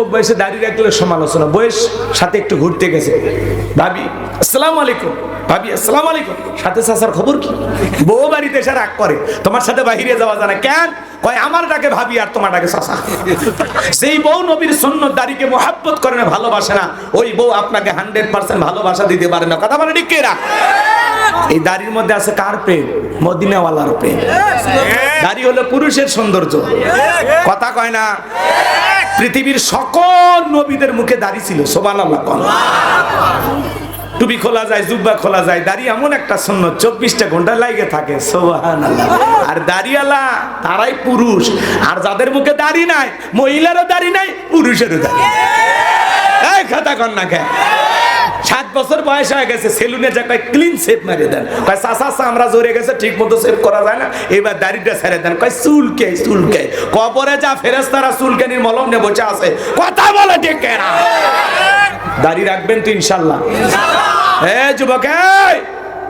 যুবক বয়সে দাঁড়িয়ে রাখলে সমালোচনা বয়স সাথে একটু ঘুরতে গেছে। ভাবি আসসালামু আলাইকুম। ভাবি আসসালামু আলাইকুম। সাথে চাচার খবর কি? বউ বাড়িতে এসে রাগ করে তোমার সাথে বাহিরে যাওয়া যায় না। কেন? কয় আমার ডাকে ভাবি আর তোমার ডাকে চাচা। সেই বউ নবীর সন্ন্যত দাড়িকে মোহাব্বত করে না ভালোবাসে না ওই বউ আপনাকে হান্ড্রেড পার্সেন্ট ভালোবাসা দিতে পারে না। কথা বলে ঠিক কেরা এই দাড়ির মধ্যে আছে কার প্রেম? মদিনাওয়ালার প্রেম। দাড়ি হলো পুরুষের সৌন্দর্য। কথা কয় না? পৃথিবীর সকল নবীদের মুখে দাড়ি ছিল সোবান টুপি খোলা যায়, জুব্বা খোলা যায় দাঁড়িয়ে এমন একটা শূন্য চব্বিশটা ঘণ্টা লাগে থাকে সোহান আর দাড়িওয়ালা, তারাই পুরুষ। আর যাদের মুখে দাড়ি নাই, মহিলারও দাড়ি নাই, পুরুষেরও দাড়ি এই খাতা কন্যা খেয়ে সাত বছর বয়স হয়ে গেছে, সেলুনে যা কয় ক্লিন সেপ মারি দেন। কয়, চাচা আমরা জোরে গেছে ঠিক মতো সেভ করা যায় না। এবার দাড়িটা ছেড়ে দেন। কয় চুলকে চুলকে কবরে যা ফেরেস্তারা চুলকানি মলম নিয়ে বসে আছে। কথা বলে ডেকে না দাড়ি রাখবেন তো ইনশাল্লাহ। এ, যুবক!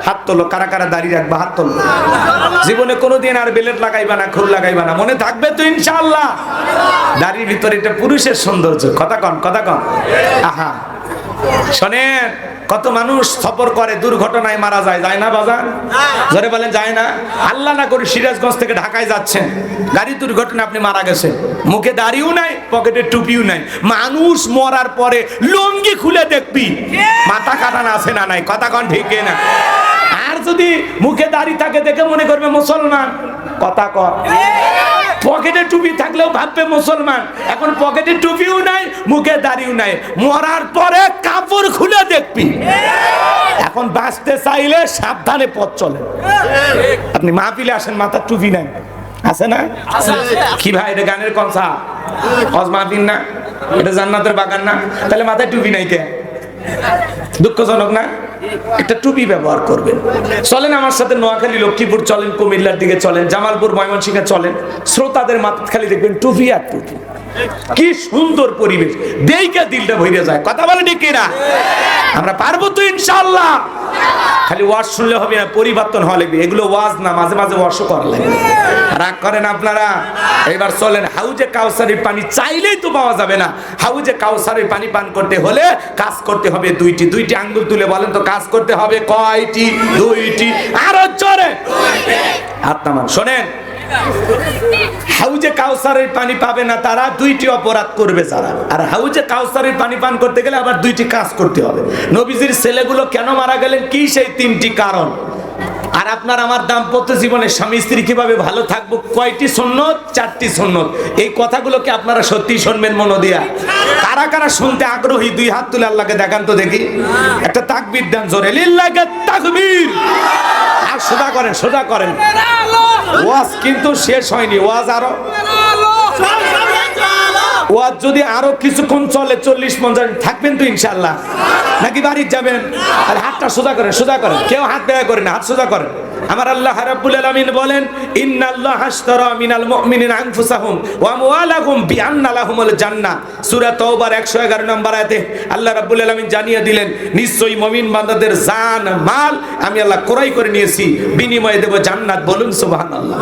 হাত তোলো। কারা কারা দাড়ি রাখবা? হাত তোলো। জীবনে কোনোদিন আর বেলেট লাগাইবা না খুর লাগাইবা না। মনে থাকবে তো ইনশাল্লাহ। দাড়ির ভিতরে এটা পুরুষের সৌন্দর্য। কথা কন কথা কন। আহা। শোনেন, কত মানুষ সফর করে, দুর্ঘটনায় মারা যায় যায় না বাজার ধরে বলেন, যায় না। আল্লাহ না করে সিরাজগঞ্জ থেকে ঢাকায় যাচ্ছেন। গাড়ি দুর্ঘটনা আপনি মারা গেছেন। মুখে দাড়িও নাই, পকেটে টুপিও নাই। মানুষ মরার পরে লুঙ্গি খুলে দেখবি। মাথা কাটানো আছে না নাই? কথা কন ঠিক না আর যদি মুখে দাড়ি থাকে, দেখে মনে করবে মুসলমান। কথা কর পকেটে টুপি থাকলেও ভাববে মুসলমান। এখন পকেটে টুপিও নাই মুখে দাড়িও নাই। মরার পরে কাপড় খুলে দেখবি। এখন বাঁচতে চাইলে সাবধানে পথ চলে আপনি মাহফিলে আসেন মাথার টুপি নাই আছে না? কি ভাই এটা গানের কনসা হজ মাহফিল না? এটা জান্নাতের বাগান না? তাহলে মাথায় টুপি নাই কে? দুঃখজনক না? একটা টুপি ব্যবহার করবেন। চলেন আমার সাথে নোয়াখালী, লক্ষ্মীপুর চলেন, কুমিল্লার দিকে চলেন, জামালপুর, ময়মনসিংহে চলেন। শ্রোতাদের মাথা খালি দেখবেন টুপি আর টুপি। কি সুন্দর পরিবেশ। দেইকা দিলটা ভরে যায়। কথা বলে না আমরা পারব তো ইনশাআল্লাহ। খালি ওয়াজ শুনলে হবে না পরিবর্তন হওয়া লাগবে। এগুলো ওয়াজ না মাঝে মাঝে ওয়াশও করা লাগবে। রাগ করেন আপনারা? এবার চলেন হাউজে কাউসারের পানি চাইলেই তো পাওয়া যাবে না। হাউজে কাউসারের পানি পান করতে হলে কাজ করতে হবে দুইটি। দুইটি আঙ্গুল তুলে বলেন তো কাজ করতে হবে কয়টি? দুইটি। আরও জোরে। হাত নামান। শোনেন হাউজে কাউসারের পানি পাবে না, তারা দুইটি অপরাধ করবে যারা। আর হাউজে কাউসারের পানি পান করতে গেলে আবার দুইটি কাজ করতে হবে। নবীজির ছেলেগুলো কেন মারা গেলেন? কি সেই তিনটি কারণ? আর আপনার আমার দাম্পত্য জীবনে স্বামী স্ত্রী কীভাবে ভালো থাকব? কয়টি সন্ন্যত চারটি সন্ন্যত এই কথাগুলোকে আপনারা সত্যি শুনবেন মনো দিয়া। কারা কারা শুনতে আগ্রহী? দুই হাত তুলে আল্লাহকে দেখান তো দেখি। একটা তাকবীর দেন জোরে। লিল্লাহকে তাকবীর। আর সোজা করেন সোজা করেন। ওয়াজ কিন্তু শেষ হয়নি ওয়াজ আরও। ওয়াজ যদি আরও কিছুক্ষণ চলে, চল্লিশ পঞ্চাশ থাকবেন তো ইনশাল্লাহ নাকি বাড়ি যাবেন? আর হাতটা সোজা করেন সোজা করেন। কেউ হাত ব্যয় করেন হাত সোজা করেন। আমার আল্লাহ রাব্বুল আলামিন বলেন, ইন্নাল্লাহ হাশতারা মিনাল মুমিনিনা আনফুসাহুম ওয়া আমওয়ালাহুম বিআন্না লাহুমুল জান্নাহ। সূরা তওবার 111 নম্বর আয়াতে আল্লাহ রাব্বুল আলামিন জানিয়ে দিলেন, নিশ্চয়ই মুমিন বান্দাদের জান, মাল আমি আল্লাহ ক্রয় করে নিয়েছি। বিনিময়ে দেব জান্নাত। বলুন সুবহানাল্লাহ।